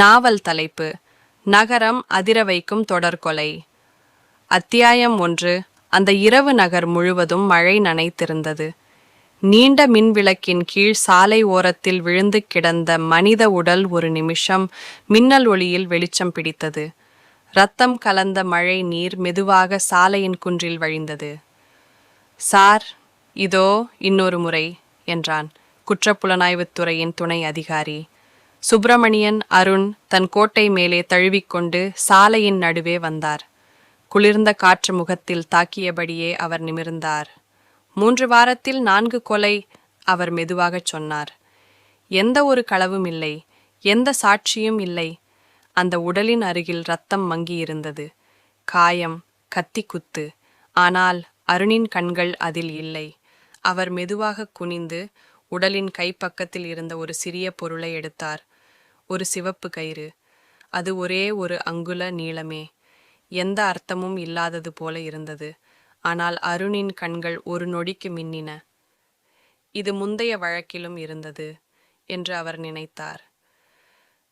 நாவல் தலைப்பு நகரம் அதிர வைக்கும் தொடர்கொலை. அத்தியாயம் ஒன்று அந்த இரவு நகர் முழுவதும் மழை நனைத்திருந்தது. நீண்ட மின்விளக்கின் கீழ் சாலை ஓரத்தில் விழுந்து கிடந்த மனித உடல் ஒரு நிமிஷம் மின்னல் ஒளியில் வெளிச்சம் பிடித்தது. ரத்தம் கலந்த மழை நீர் மெதுவாக சாலையின் குன்றில் வழிந்தது. சார் இதோ இன்னொரு முறை என்றான் குற்றப்புலனாய்வுத் துறையின் துணை அதிகாரி. சுப்பிரமணியன் அருண் தன் கோட்டை மேலே தழுவிக்கொண்டு சாலையின் நடுவே வந்தார். குளிர்ந்த காற்று முகத்தில் தாக்கியபடியே அவர் நிமிர்ந்தார். மூன்று வாரத்தில் நான்கு கொலை அவர் மெதுவாகச் சொன்னார். எந்த ஒரு களவும் இல்லை எந்த சாட்சியும் இல்லை. அந்த உடலின் அருகில் ரத்தம் மங்கியிருந்தது. காயம் கத்தி குத்து ஆனால் அருணின் கண்கள் அதில் இல்லை. அவர் மெதுவாக குனிந்து உடலின் கைப்பக்கத்தில் இருந்த ஒரு சிறிய பொருளை எடுத்தார். ஒரு சிவப்பு கயிறு. அது ஒரே ஒரு அங்குல நீளமே. எந்த அர்த்தமும் இல்லாதது போல இருந்தது. ஆனால் அருணின் கண்கள் ஒரு நொடிக்கு மின்னின. இது முந்தைய வழக்கிலும் இருந்தது என்று அவர் நினைத்தார்.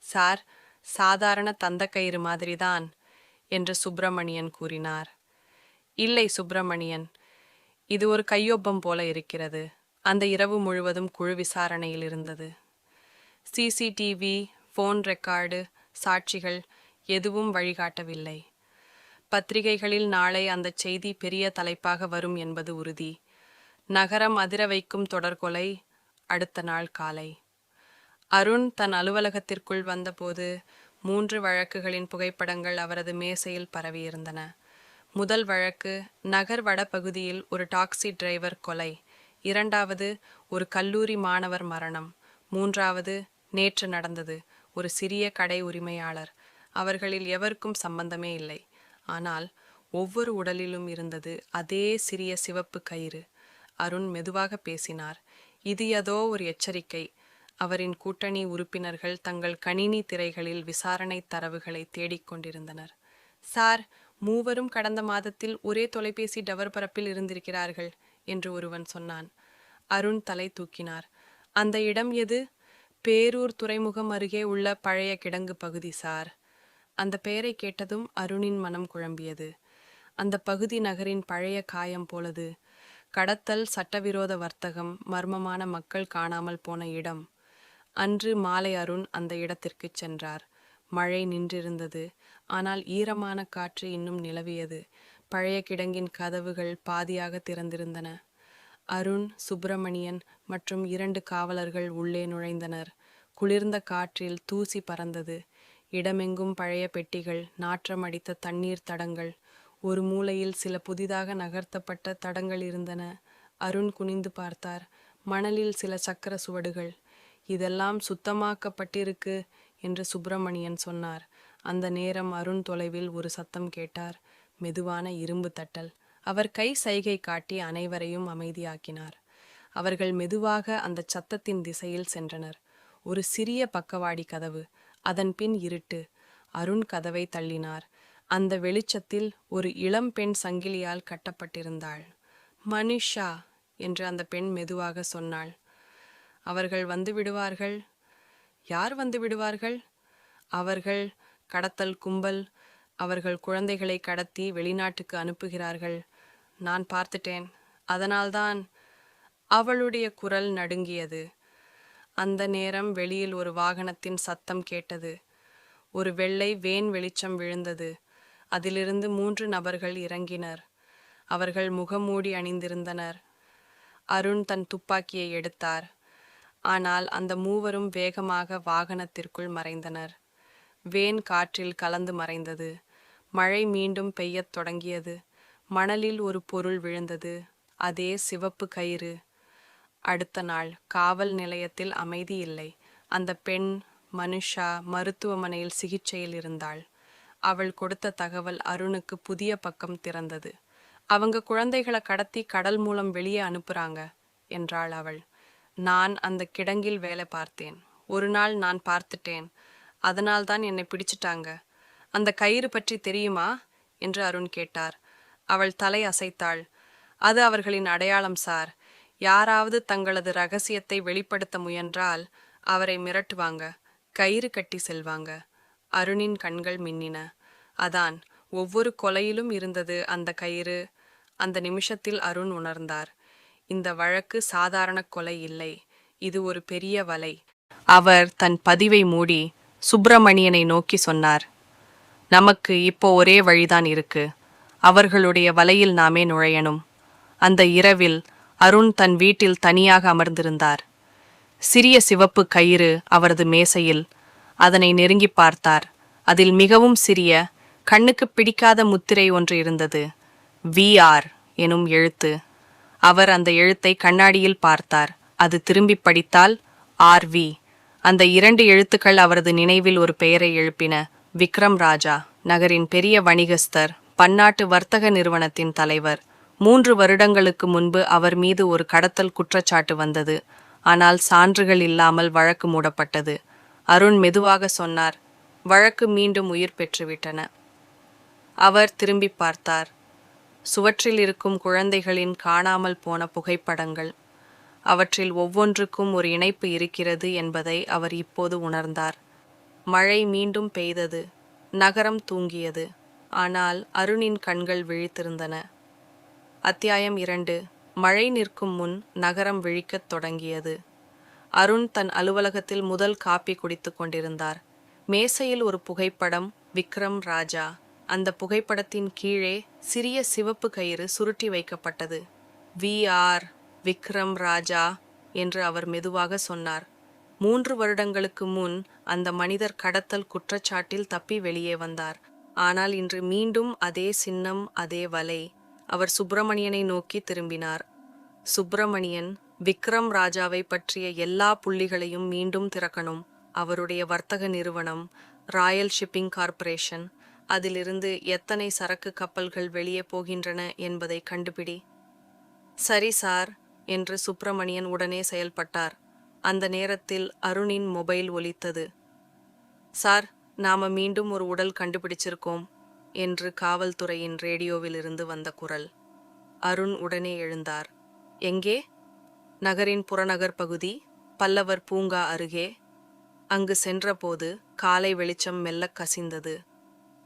சார் சாதாரண தந்தக்கயிறு மாதிரிதான் என்று சுப்பிரமணியன் கூறினார். இல்லை சுப்பிரமணியன் இது ஒரு கையொப்பம் போல இருக்கிறது. அந்த இரவு முழுவதும் குழு விசாரணையில் இருந்தது. சிசிடிவி ஃபோன் ரெக்கார்டு சாட்சிகள் எதுவும் வழிகாட்டவில்லை. பத்திரிகைகளில் நாளை அந்த செய்தி பெரிய தலைப்பாக வரும் என்பது உறுதி. நகரம் அதிர வைக்கும் தொடர்கொலை அடுத்த நாள் காலை. அருண் தன் அலுவலகத்திற்குள் வந்தபோது மூன்று வழக்குகளின் புகைப்படங்கள் அவரது மேசையில் பரவியிருந்தன முதல் வழக்கு நகர் வடபகுதியில் ஒரு டாக்ஸி டிரைவர் கொலை. இரண்டாவது ஒரு கல்லூரி மாணவர் மரணம். மூன்றாவது நேற்று நடந்தது. ஒரு சிறிய கடை உரிமையாளர். அவர்களில் எவருக்கும் சம்பந்தமே இல்லை. ஆனால் ஒவ்வொரு உடலிலும் இருந்தது அதே சிறிய சிவப்பு கயிறு. அருண் மெதுவாக பேசினார். இது ஏதோ ஒரு எச்சரிக்கை. அவரின் கூட்டணி உறுப்பினர்கள் தங்கள் கணினி திரைகளில் விசாரணை தரவுகளை தேடிக்கொண்டிருந்தனர் சார் மூவரும் கடந்த மாதத்தில் ஒரே தொலைபேசி டவர் பரப்பில் இருந்திருக்கிறார்கள் என்று ஒருவன் சொன்னான். அருண் தலை தூக்கினார். அந்த இடம் எது? பேரூர் துறைமுகம் அருகே உள்ள பழைய கிடங்கு பகுதி சார். அந்த பெயரை கேட்டதும் அருணின் மனம் குழம்பியது. அந்த பகுதி நகரின் பழைய காயம் போலது. கடத்தல் சட்டவிரோத வர்த்தகம் மர்மமான மக்கள் காணாமல் போன இடம். அன்று மாலை அருண் அந்த இடத்திற்கு சென்றார். மழை நின்றிருந்தது. ஆனால் ஈரமான காற்று இன்னும் நிலவியது. பழைய கிடங்கின் கதவுகள் பாதியாக திறந்திருந்தன. அருண் சுப்பிரமணியன் மற்றும் இரண்டு காவலர்கள் உள்ளே நுழைந்தனர். குளிர்ந்த காற்றில் தூசி பறந்தது. இடமெங்கும் பழைய பெட்டிகள் நாற்றம் அடித்த தண்ணீர் தடங்கள் ஒரு மூலையில் சில புதிதாக நகர்த்தப்பட்ட தடங்கள் இருந்தன. அருண் குனிந்து பார்த்தார். மணலில் சில சக்கர சுவடுகள். இதெல்லாம் சுத்தமாக்கப்பட்டிருக்கு என்று சுப்பிரமணியன் சொன்னார். அந்த நேரம் அருண் தொலைவில் ஒரு சத்தம் கேட்டார். மெதுவான இரும்பு தட்டல். அவர் கை சைகை காட்டி அனைவரையும் அமைதியாக்கினார். அவர்கள் மெதுவாக அந்த சத்தத்தின் திசையில் சென்றனர். ஒரு சிறிய பக்கவாடி கதவு அதன் பின் இருட்டு. அருண் கதவை தள்ளினார். அந்த வெளிச்சத்தில் ஒரு இளம் பெண் சங்கிலியால் கட்டப்பட்டிருந்தாள். மனிஷா! என்று அந்த பெண் மெதுவாக சொன்னாள். அவர்கள் வந்து விடுவார்கள்? யார் வந்து விடுவார்கள்? அவர்கள் கடத்தல் கும்பல் அவர்கள் குழந்தைகளை கடத்தி வெளிநாட்டுக்கு அனுப்புகிறார்கள். நான் பார்த்துட்டேன். அதனால்தான் அவளுடைய குரல் நடுங்கியது. அந்த நேரம் வெளியில் ஒரு வாகனத்தின் சத்தம் கேட்டது. ஒரு வெள்ளை வேன் வெளிச்சம் விழுந்தது. அதிலிருந்து மூன்று நபர்கள் இறங்கினர். அவர்கள் முகமூடி அணிந்திருந்தனர். அருண் தன் துப்பாக்கியை எடுத்தார். ஆனால் அந்த மூவரும் வேகமாக வாகனத்திற்குள் மறைந்தனர். வேன் காற்றில் கலந்து மறைந்தது. மழை மீண்டும் பெய்யத் தொடங்கியது. மணலில் ஒரு பொருள் விழுந்தது. அதே சிவப்பு கயிறு. அடுத்த நாள் காவல் நிலையத்தில் அமைதி இல்லை. அந்த பெண் மனுஷா மருத்துவமனையில் சிகிச்சையில் இருந்தாள். அவள் கொடுத்த தகவல் அருணுக்கு புதிய பக்கம் திறந்தது. அவங்க குழந்தைகளை கடத்தி கடல் மூலம் வெளியே அனுப்புறாங்க என்றாள் அவள். நான் அந்த கிடங்கில் வேலை பார்த்தேன். ஒரு நாள் நான் பார்த்துட்டேன். அதனால்தான் என்னை பிடிச்சிட்டாங்க. அந்த கயிறு பற்றி தெரியுமா? என்று அருண் கேட்டார். அவள் தலை அசைத்தாள் அது அவர்களின் அடையாளம் சார். யாராவது தங்களது ரகசியத்தை வெளிப்படுத்த முயன்றால் அவரை மிரட்டுவாங்க கயிறு கட்டி செல்வாங்க. அருணின் கண்கள் மின்னின. அதான் ஒவ்வொரு கொலையிலும் இருந்தது அந்த கயிறு. அந்த நிமிஷத்தில் அருண் உணர்ந்தார். இந்த வழக்கு சாதாரண கொலை இல்லை. இது ஒரு பெரிய வலை. அவர் தன் பதிவை மூடி சுப்பிரமணியனை நோக்கி சொன்னார். நமக்கு இப்போ ஒரே வழிதான் இருக்கு. அவர்களுடைய வலையில் நாமே நுழையணும். அந்த இரவில் அருண் தன் வீட்டில் தனியாக அமர்ந்திருந்தார். சிறிய சிவப்பு கயிறு அவரது மேசையில் அதனை நெருங்கி பார்த்தார். அதில் மிகவும் சிறிய கண்ணுக்கு பிடிக்காத முத்திரை ஒன்று இருந்தது. விஆர் எனும் எழுத்து. அவர் அந்த எழுத்தை கண்ணாடியில் பார்த்தார். அது திரும்பி படித்தால் ஆர் வி. அந்த இரண்டு எழுத்துக்கள் அவரது நினைவில் ஒரு பெயரை எழுப்பின. விக்ரம் ராஜா நகரின் பெரிய வணிகஸ்தர். பன்னாட்டு வர்த்தக நிறுவனத்தின் தலைவர். மூன்று வருடங்களுக்கு முன்பு அவர் மீது ஒரு கடத்தல் குற்றச்சாட்டு வந்தது. ஆனால் சான்றுகள் இல்லாமல் வழக்கு மூடப்பட்டது. அருண் மெதுவாக சொன்னார் வழக்கு மீண்டும் உயிர் பெற்றுவிட்டன அவர் திரும்பி பார்த்தார். சுவற்றில் இருக்கும் குழந்தைகளின் காணாமல் போன புகைப்படங்கள். அவற்றில் ஒவ்வொன்றுக்கும் ஒரு இணைப்பு இருக்கிறது என்பதை அவர் இப்போது உணர்ந்தார். மழை மீண்டும் பெய்தது. நகரம் தூங்கியது. ஆனால் அருணின் கண்கள் விழித்திருந்தன. அத்தியாயம் இரண்டு. மழை நிற்கும் முன் நகரம் விழிக்கத் தொடங்கியது. அருண் தன் அலுவலகத்தில் முதல் காப்பி குடித்துக் கொண்டிருந்தார். மேசையில் ஒரு புகைப்படம் விக்ரம் ராஜா. அந்த புகைப்படத்தின் கீழே சிறிய சிவப்பு கயிறு சுருட்டி வைக்கப்பட்டது. வி ஆர் விக்ரம் ராஜா என்று அவர் மெதுவாக சொன்னார். மூன்று வருடங்களுக்கு முன் அந்த மனிதர் கடத்தல் குற்றச்சாட்டில் தப்பி வெளியே வந்தார். ஆனால் இன்று மீண்டும் அதே சின்னம் அதே வலை. அவர் சுப்பிரமணியனை நோக்கி திரும்பினார். சுப்பிரமணியன் விக்ரம் ராஜாவை பற்றிய எல்லா புள்ளிகளையும் மீண்டும் திறக்கணும். அவருடைய வர்த்தக நிறுவனம் ராயல் ஷிப்பிங் கார்ப்பரேஷன். அதிலிருந்து எத்தனை சரக்கு கப்பல்கள் வெளியே போகின்றன என்பதை கண்டுபிடி. சரி சார் என்று சுப்பிரமணியன் உடனே செயல்பட்டார். அந்த நேரத்தில் அருணின் மொபைல் ஒலித்தது. சார் நாம மீண்டும் ஒரு உடல் கண்டுபிடிச்சிருக்கோம் என்று காவல்துறையின் ரேடியோவிலிருந்து வந்த குரல். அருண் உடனே எழுந்தார். எங்கே? நகரின் புறநகர் பகுதி பல்லவர் பூங்கா அருகே. அங்கு சென்றபோது காலை வெளிச்சம் மெல்லக் கசிந்தது.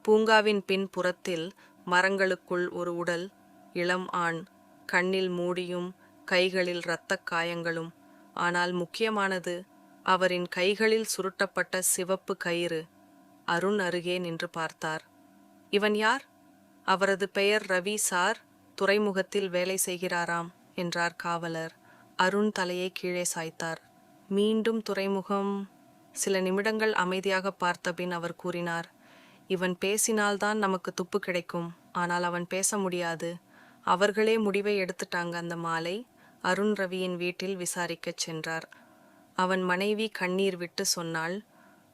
பூங்காவின் பின் புறத்தில் மரங்களுக்குள் ஒரு உடல் இளம் ஆண் கண்ணில் மூடியும் கைகளில் இரத்தக் காயங்களும். ஆனால் முக்கியமானது அவரின் கைகளில் சுருட்டப்பட்ட சிவப்பு கயிறு அருண் அருகே நின்று பார்த்தார். இவன் யார்? அவரது பெயர் ரவி சார். துறைமுகத்தில் வேலை செய்கிறாராம் என்றார் காவலர். அருண் தலையை கீழே சாய்த்தார். மீண்டும் துறைமுகம்? சில நிமிடங்கள் அமைதியாக பார்த்தபின் அவர் கூறினார். இவன் பேசினால்தான் நமக்கு துப்பு கிடைக்கும். ஆனால் அவன் பேச முடியாது. அவர்களே முடிவை எடுத்துட்டாங்க அந்த மாலை அருண் ரவியின் வீட்டில் விசாரிக்கச் சென்றார். அவன் மனைவி கண்ணீர் விட்டு சொன்னாள்.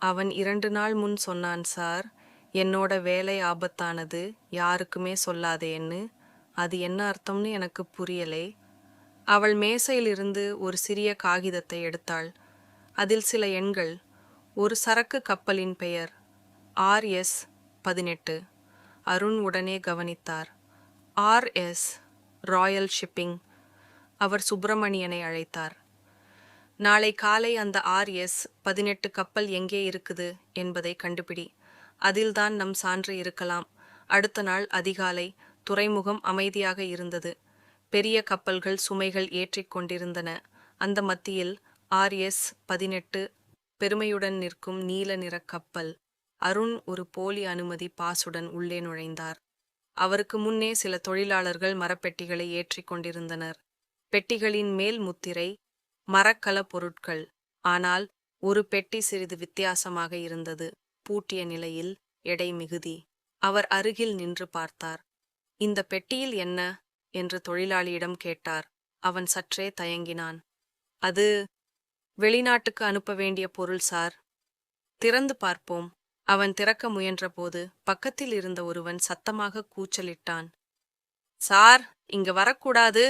அவன் இரண்டு நாள் முன் சொன்னான் சார் என்னோட வேலை ஆபத்தானது யாருக்குமே சொல்லாதேன்னு அது என்ன அர்த்தம்னு எனக்கு புரியலே. அவள் மேசையிலிருந்து ஒரு சிறிய காகிதத்தை எடுத்தாள். அதில் சில எண்கள். ஒரு சரக்கு கப்பலின் பெயர். ஆர்எஸ் பதினெட்டு. அருண் உடனே கவனித்தார். RS Royal Shipping. அவர் சுப்பிரமணியனை அழைத்தார். நாளை காலை அந்த ஆர்எஸ் பதினெட்டு கப்பல் எங்கே இருக்குது என்பதை கண்டுபிடி. அதில்தான் நம் சான்று இருக்கலாம். அடுத்த நாள் அதிகாலை துறைமுகம் அமைதியாக இருந்தது. பெரிய கப்பல்கள் சுமைகள் ஏற்றிக் கொண்டிருந்தன. அந்த மத்தியில் ஆர்எஸ் பதினெட்டு பெருமையுடன் நிற்கும் நீல நிற கப்பல் அருண் ஒரு போலி அனுமதி பாசுடன் உள்ளே நுழைந்தார். அவருக்கு முன்னே சில தொழிலாளர்கள் மரப்பெட்டிகளை ஏற்றிக் கொண்டிருந்தனர். பெட்டிகளின் மேல் முத்திரை மரக்கல பொருட்கள். ஆனால் ஒரு பெட்டி சிறிது வித்தியாசமாக இருந்தது. பூட்டிய நிலையில் எடை மிகுதி. அவர் அருகில் நின்று பார்த்தார். இந்த பெட்டியில் என்ன என்று தொழிலாளியிடம் கேட்டார். அவன் சற்றே தயங்கினான். அது வெளிநாட்டுக்கு அனுப்ப வேண்டிய பொருள் சார். திறந்து பார்ப்போம் அவன் திறக்க முயன்றபோது பக்கத்தில் இருந்த ஒருவன் சத்தமாக கூச்சலிட்டான். சார் இங்க வரக்கூடாது.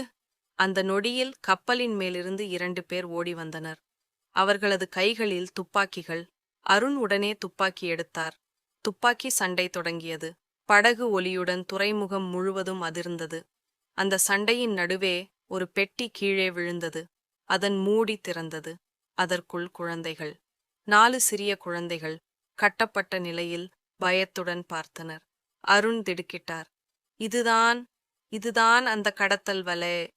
அந்த நொடியில் கப்பலின் மேலிருந்து இரண்டு பேர் ஓடி வந்தனர். அவர்களது கைகளில் துப்பாக்கிகள். அருண் உடனே துப்பாக்கி எடுத்தார். துப்பாக்கி சண்டை தொடங்கியது. படகு ஒலியுடன் துறைமுகம் முழுவதும் அதிர்ந்தது. அந்த சண்டையின் நடுவே ஒரு பெட்டி கீழே விழுந்தது. அதன் மூடி திறந்தது. அதற்குள் குழந்தைகள். நாலு சிறிய குழந்தைகள் கட்டப்பட்ட நிலையில் பயத்துடன் பார்த்தனர். அருண் திடுக்கிட்டார். இதுதான் இதுதான் அந்த கடத்தல் வலை.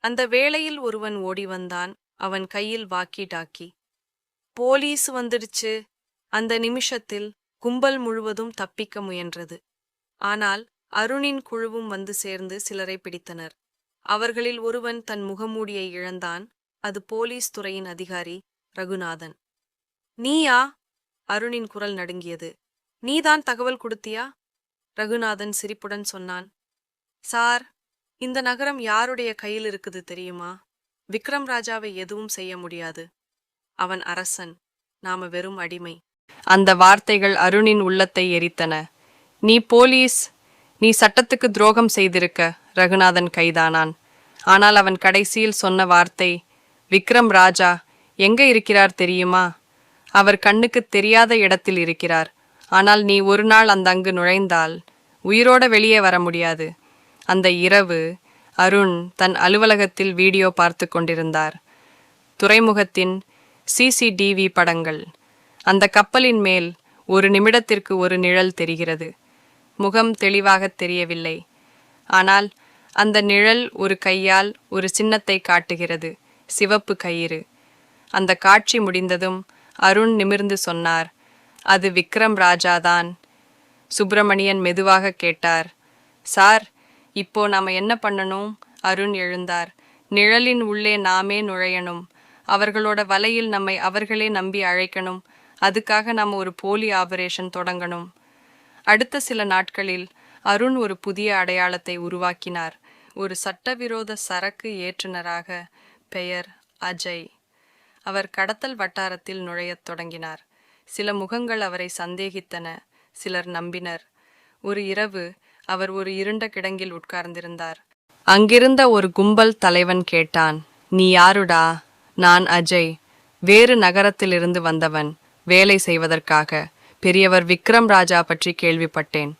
அந்த வேளையில் ஒருவன் ஓடி வந்தான். அவன் கையில் வாக்கி டாக்கி போலீஸ் வந்துடுச்சு. அந்த நிமிஷத்தில் கும்பல் முழுவதும் தப்பிக்க முயன்றது. ஆனால் அருணின் குழுவும் வந்து சேர்ந்து சிலரை பிடித்தனர். அவர்களில் ஒருவன் தன் முகமூடியை இழந்தான். அது போலீஸ் துறையின் அதிகாரி ரகுநாதன். நீயா? அருணின் குரல் நடுங்கியது. நீதான் தகவல் கொடுத்தியா? ரகுநாதன் சிரிப்புடன் சொன்னான். சார் இந்த நகரம் யாருடைய கையில் இருக்குது தெரியுமா? விக்ரம் ராஜாவை எதுவும் செய்ய முடியாது. அவன் அரசன். நாம வெறும் அடிமை. அந்த வார்த்தைகள் அருணின் உள்ளத்தை எரித்தன. நீ போலீஸ். நீ சட்டத்துக்கு துரோகம் செய்திருக்க ரகுநாதன் கைதானான். ஆனால் அவன் கடைசியில் சொன்ன வார்த்தை விக்ரம் ராஜா எங்க இருக்கிறார் தெரியுமா? அவர் கண்ணுக்கு தெரியாத இடத்தில் இருக்கிறார். ஆனால் நீ ஒரு நாள் அந்த அங்கு நுழைந்தால் உயிரோட வெளியே வர முடியாது. அந்த இரவு அருண் தன் அலுவலகத்தில் வீடியோ பார்த்து கொண்டிருந்தார். துறைமுகத்தின் சிசிடிவி படங்கள். அந்த கப்பலின் மேல் ஒரு நிமிடத்திற்கு ஒரு நிழல் தெரிகிறது. முகம் தெளிவாகத் தெரியவில்லை. ஆனால் அந்த நிழல் ஒரு கையால் ஒரு சின்னத்தை காட்டுகிறது. சிவப்பு கயிறு. அந்த காட்சி முடிந்ததும் அருண் நிமிர்ந்து சொன்னார். அது விக்ரம் ராஜாதான். சுப்பிரமணியன் மெதுவாக கேட்டார். சார் இப்போ நாம என்ன பண்ணணும்? அருண் எழுந்தார். நிழலின் உள்ளே நாமே நுழையணும். அவர்களோட வலையில் நம்மை அவர்களே நம்பி அழைக்கணும். அதுக்காக நாம ஒரு போலி ஆபரேஷன் தொடங்கணும். அடுத்த சில நாட்களில் அருண் ஒரு புதிய அடையாளத்தை உருவாக்கினார். ஒரு சட்டவிரோத சரக்கு ஏற்றுனராக பெயர் அஜய். அவர் கடத்தல் வட்டாரத்தில் நுழையத் தொடங்கினார். சில முகங்கள் அவரை சந்தேகித்தன. சிலர் நம்பினர். ஒரு இரவு அவர் ஒரு இருண்ட கிடங்கில் உட்கார்ந்திருந்தார். அங்கிருந்த ஒரு கும்பல் தலைவன் கேட்டான் நீ யாருடா? நான் அஜய். வேறு நகரத்திலிருந்து வந்தவன் வேலை செய்வதற்காக. பெரியவர் விக்ரம் ராஜா பற்றி கேள்விப்பட்டேன்.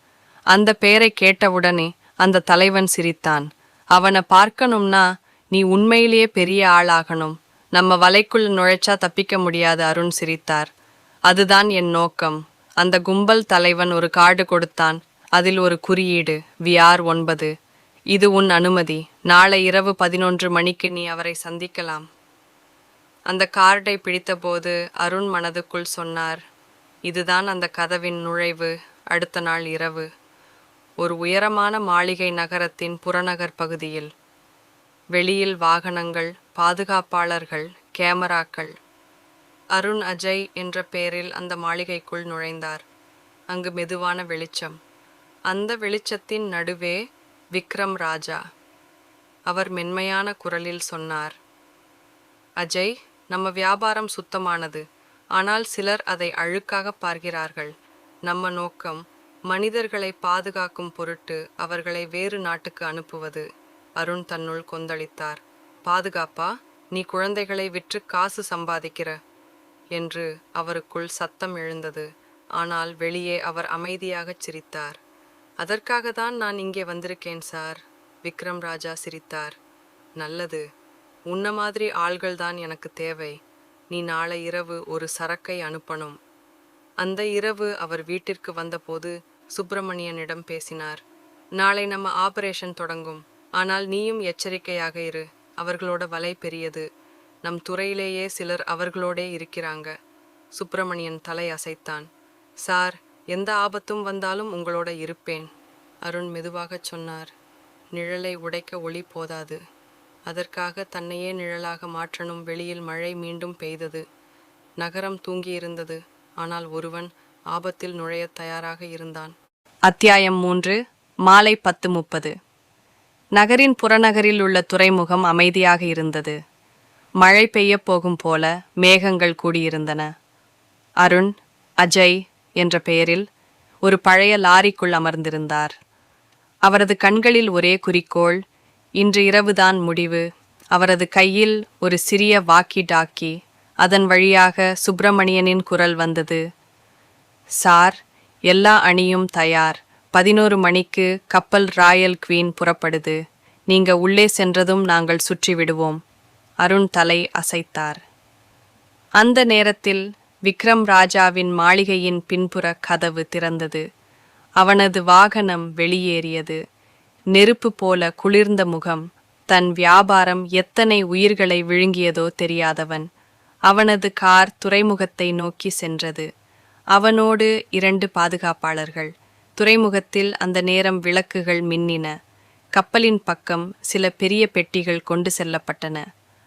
அந்த பெயரை கேட்டவுடனே அந்த தலைவன் சிரித்தான். அவனை பார்க்கணும்னா நீ உண்மையிலேயே பெரிய ஆளாகணும். நம்ம வலைக்குள் நுழைச்சா தப்பிக்க முடியாது அருண் சிரித்தார். அதுதான் என் நோக்கம். அந்த கும்பல் தலைவன் ஒரு கார்டு கொடுத்தான். அதில் ஒரு குறியீடு விஆர் ஒன்பது. இது உன் அனுமதி. நாளை இரவு பதினொன்று மணிக்கு நீ அவரை சந்திக்கலாம். அந்த கார்டை பிடித்தபோது அருண் மனதுக்குள் சொன்னார் இதுதான் அந்த கதவின் நுழைவு. அடுத்த நாள் இரவு. ஒரு உயரமான மாளிகை நகரத்தின் புறநகர் பகுதியில். வெளியில் வாகனங்கள் பாதுகாப்பாளர்கள் கேமராக்கள். அருண் அஜய் என்ற பெயரில் அந்த மாளிகைக்குள் நுழைந்தார். அங்கு மெதுவான வெளிச்சம். அந்த வெளிச்சத்தின் நடுவே விக்ரம் ராஜா. அவர் மென்மையான குரலில் சொன்னார் அஜய் நம்ம வியாபாரம் சுத்தமானது. ஆனால் சிலர் அதை அழுக்காக பார்க்கிறார்கள். நம்ம நோக்கம் மனிதர்களை பாதுகாக்கும் பொருட்டு அவர்களை வேறு நாட்டுக்கு அனுப்புவது. அருண் தன்னுள் கொந்தளித்தார். பாதுகாப்பா? நீ குழந்தைகளை விற்று காசு சம்பாதிக்கிற? என்று அவருக்குள் சத்தம் எழுந்தது. ஆனால் வெளியே அவர் அமைதியாகச் சிரித்தார். அதற்காக தான் நான் இங்கே வந்திருக்கேன் சார். விக்ரம் ராஜா சிரித்தார். நல்லது. உன்ன மாதிரி ஆள்கள் தான் எனக்கு தேவை. நீ நாளை இரவு ஒரு சரக்கை அனுப்பணும். அந்த இரவு அவர் வீட்டிற்கு வந்தபோது சுப்பிரமணியனிடம் பேசினார். நாளை நம்ம ஆபரேஷன் தொடங்கும். ஆனால் நீயும் எச்சரிக்கையாக இரு. அவர்களோட வலை பெரியது. நம் துறையிலேயே சிலர் அவர்களோடே இருக்கிறாங்க. சுப்பிரமணியன் தலை அசைத்தான். சார் எந்த ஆபத்தும் வந்தாலும் உங்களோட இருப்பேன். அருண் மெதுவாகச் சொன்னார். நிழலை உடைக்க ஒளி போதாது. அதற்காக தன்னையே நிழலாக மாற்றணும். வெளியில் மழை மீண்டும் பெய்தது. நகரம் தூங்கியிருந்தது. ஆனால் ஒருவன் ஆபத்தில் நுழைய தயாராக இருந்தான். அத்தியாயம் மூன்று மாலை பத்து முப்பது. நகரின் புறநகரில் உள்ள துறைமுகம் அமைதியாக இருந்தது. மழை பெய்யப் போகும் போல மேகங்கள் கூடியிருந்தன. அருண் அஜய் என்ற பெயரில் ஒரு பழைய லாரிக்குள் அமர்ந்திருந்தார். அவரது கண்களில் ஒரே குறிக்கோள் இன்று இரவுதான் முடிவு. அவரது கையில் ஒரு சிறிய வாக்கி டாக்கி. அதன் வழியாக சுப்பிரமணியனின் குரல் வந்தது. சார் எல்லா அணியும் தயார். பதினோரு மணிக்கு கப்பல் ராயல் குவீன் புறப்படுது. நீங்க உள்ளே சென்றதும் நாங்கள் சுற்றி விடுவோம். அருண் தலை அசைத்தார். அந்த நேரத்தில் விக்ரம் ராஜாவின் மாளிகையின் பின்புற கதவு திறந்தது. அவனது வாகனம் வெளியேறியது. நெருப்பு போல குளிர்ந்த முகம். தன் வியாபாரம் எத்தனை உயிர்களை விழுங்கியதோ தெரியாதவன். அவனது கார் துறைமுகத்தை நோக்கி சென்றது. அவனோடு இரண்டு பாதுகாப்பாளர்கள். துறைமுகத்தில் அந்த நேரம் விளக்குகள் மின்னின. கப்பலின் பக்கம் சில பெரிய பெட்டிகள் கொண்டு செல்லப்பட்டன.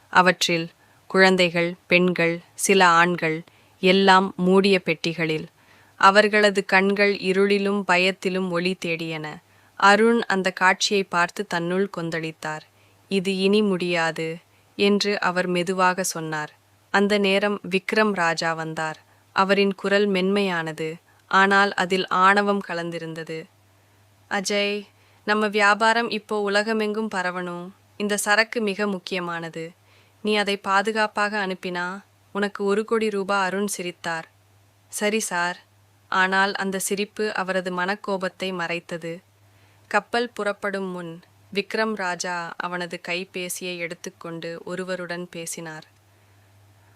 அவற்றில் குழந்தைகள் பெண்கள் சில ஆண்கள் எல்லாம் மூடிய பெட்டிகளில். அவர்களது கண்கள் இருளிலும் பயத்திலும் ஒளி தேடியன. அருண் அந்த காட்சியை பார்த்து தன்னுள் கொந்தளித்தார். இது இனி முடியாது என்று அவர் மெதுவாக சொன்னார். அந்த நேரம் விக்ரம் ராஜா வந்தார். அவரின் குரல் மென்மையானது ஆனால் அதில் ஆணவம் கலந்திருந்தது. அஜய் நம்ம வியாபாரம் இப்போ உலகமெங்கும் பரவணும். இந்த சரக்கு மிக முக்கியமானது. நீ அதை பாதுகாப்பாக அனுப்பினா? உனக்கு ஒரு கோடி ரூபா அருண் சிரித்தார். சரி சார். ஆனால் அந்த சிரிப்பு அவரது மனக்கோபத்தை மறைத்தது. கப்பல் புறப்படும் முன் விக்ரம் ராஜா அவனது கைபேசியை எடுத்துக்கொண்டு ஒருவருடன் பேசினார்.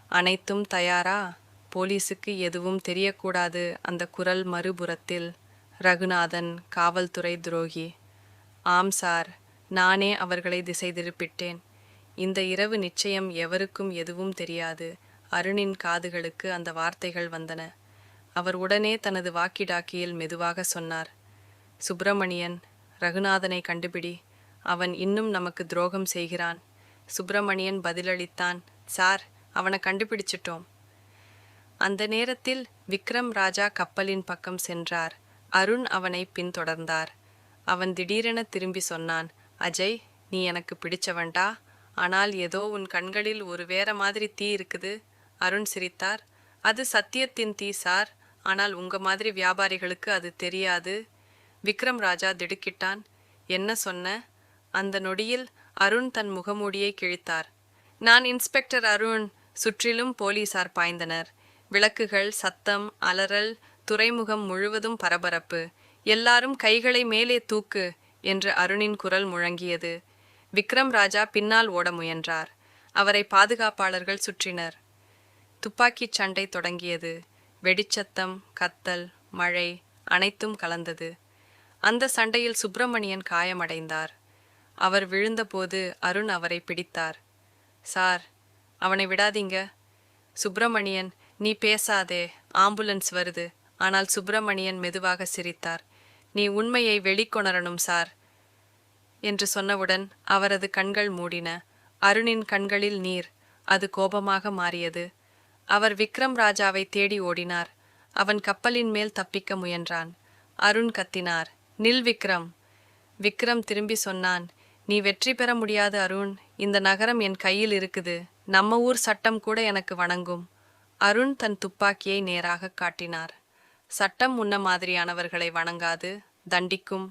அனைத்தும் தயாரா? போலீசுக்கு எதுவும் தெரியக்கூடாது. அந்த குரல் மறுபுறத்தில் ரகுநாதன் காவல்துறை துரோகி. ஆம் சார். நானே அவர்களை திசை திருப்பிட்டேன். இந்த இரவு நிச்சயம் எவருக்கும் எதுவும் தெரியாது. அருணின் காதுகளுக்கு அந்த வார்த்தைகள் வந்தன. அவர் உடனே தனது வாக்கிடாக்கியில் மெதுவாக சொன்னார் சுப்பிரமணியன் ரகுநாதனை கண்டுபிடி. அவன் இன்னும் நமக்கு துரோகம் செய்கிறான். சுப்பிரமணியன் பதிலளித்தான் சார் அவனை கண்டுபிடிச்சிட்டோம் அந்த நேரத்தில் விக்ரம் ராஜா கப்பலின் பக்கம் சென்றார். அருண் அவனை பின்தொடர்ந்தார். அவன் திடீரென திரும்பி சொன்னான் அஜய் நீ எனக்கு பிடிச்சவன்டா. ஆனால் ஏதோ உன் கண்களில் ஒரு வேற மாதிரி தீ இருக்குது. அருண் சிரித்தார். அது சத்தியத்தின் தீ சார். ஆனால் உங்க மாதிரி வியாபாரிகளுக்கு அது தெரியாது. விக்ரம் ராஜா திடுக்கிட்டான். என்ன சொன்ன? அந்த நொடியில் அருண் தன் முகமூடியை கிழித்தார். நான் இன்ஸ்பெக்டர் அருண். சுற்றிலும் போலீசார் பாய்ந்தனர். விளக்குகள் சத்தம் அலறல் துறைமுகம் முழுவதும் பரபரப்பு. எல்லாரும் கைகளை மேலே தூக்கு என்று அருணின் குரல் முழங்கியது. விக்ரம் ராஜா பின்னால் ஓட முயன்றார். அவரை பாதுகாப்பாளர்கள் சுற்றினர். துப்பாக்கிச் சண்டை தொடங்கியது. வெடிச்சத்தம் கத்தல் மழை அனைத்தும் கலந்தது. அந்த சண்டையில் சுப்பிரமணியன் காயமடைந்தார். அவர் விழுந்தபோது அருண் அவரை பிடித்தார். சார் அவனை விடாதீங்க. சுப்பிரமணியன் நீ பேசாதே. ஆம்புலன்ஸ் வருது. ஆனால் சுப்பிரமணியன் மெதுவாக சிரித்தார். நீ உண்மையை வெளிக்கொணரணும் சார் என்று சொன்னவுடன் அவரது கண்கள் மூடின. அருணின் கண்களில் நீர். அது கோபமாக மாறியது. அவர் விக்ரம் ராஜாவை தேடி ஓடினார். அவன் கப்பலின் மேல் தப்பிக்க முயன்றான். அருண் கத்தினார். நில் விக்ரம். விக்ரம் திரும்பி சொன்னான் நீ வெற்றி பெற முடியாது அருண். இந்த நகரம் என் கையில் இருக்குது. நம்ம ஊர் சட்டம் கூட எனக்கு வணங்கும். அருண் தன் துப்பாக்கியை நேராக காட்டினார். சட்டம் உன்ன மாதிரியானவர்களை வணங்காது தண்டிக்கும்.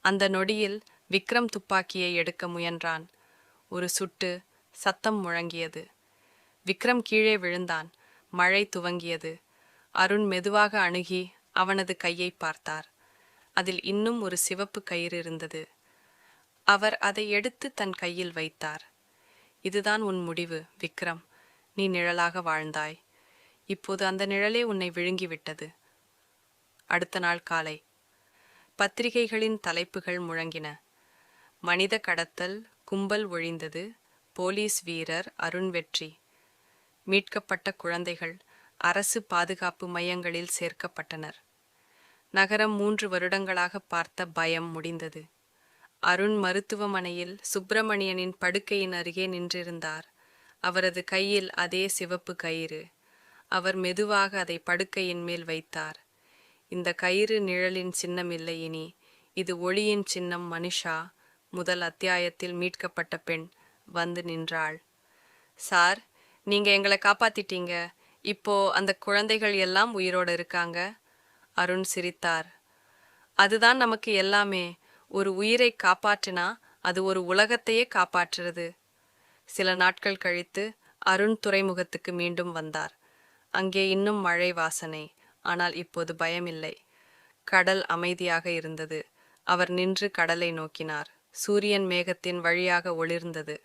அந்த நொடியில் விக்ரம் துப்பாக்கியை எடுக்க முயன்றான். ஒரு சுட்டு சத்தம் முழங்கியது. விக்ரம் கீழே விழுந்தான். மழை துவங்கியது. அருண் மெதுவாக அணுகி அவனது கையை பார்த்தார். அதில் இன்னும் ஒரு சிவப்பு கயிறு இருந்தது. அவர் அதை எடுத்து தன் கையில் வைத்தார். இதுதான் உன் முடிவு விக்ரம். நீ நிழலாக வாழ்ந்தாய். இப்போது அந்த நிழலே உன்னை விழுங்கிவிட்டது. அடுத்த நாள் காலை. பத்திரிகைகளின் தலைப்புகள் முழங்கின. மனித கடத்தல் கும்பல் ஒழிந்தது. போலீஸ் வீரர் அருண் வெற்றி. மீட்கப்பட்ட குழந்தைகள் அரசு பாதுகாப்பு மையங்களில் சேர்க்கப்பட்டனர். நகரம் மூன்று வருடங்களாக பார்த்த பயம் முடிந்தது. அருண் மருத்துவமனையில் சுப்பிரமணியனின் படுக்கையின் அருகே நின்றிருந்தார். அவரது கையில் அதே சிவப்பு கயிறு. அவர் மெதுவாக அதை படுக்கையின் மேல் வைத்தார். இந்த கயிறு நிழலின் சின்னம் இல்லை இனி. இது ஒளியின் சின்னம் மனுஷா. முதல் அத்தியாயத்தில் மீட்கப்பட்ட பெண் வந்து நின்றாள். சார் நீங்க எங்களை காப்பாத்திட்டீங்க. இப்போ அந்த குழந்தைகள் எல்லாம் உயிரோட இருக்காங்க. அருண் சிரித்தார். அதுதான் நமக்கு எல்லாமே. ஒரு உயிரை காப்பாற்றினா அது ஒரு உலகத்தையே காப்பாற்றுறது. சில நாட்கள் கழித்து அருண் துறைமுகத்துக்கு மீண்டும் வந்தார். அங்கே இன்னும் மழை வாசனை. ஆனால் இப்போது பயமில்லை. கடல் அமைதியாக இருந்தது. அவர் நின்று கடலை நோக்கினார். சூரியன் மேகத்தின் வழியாக ஒளிர்ந்தது.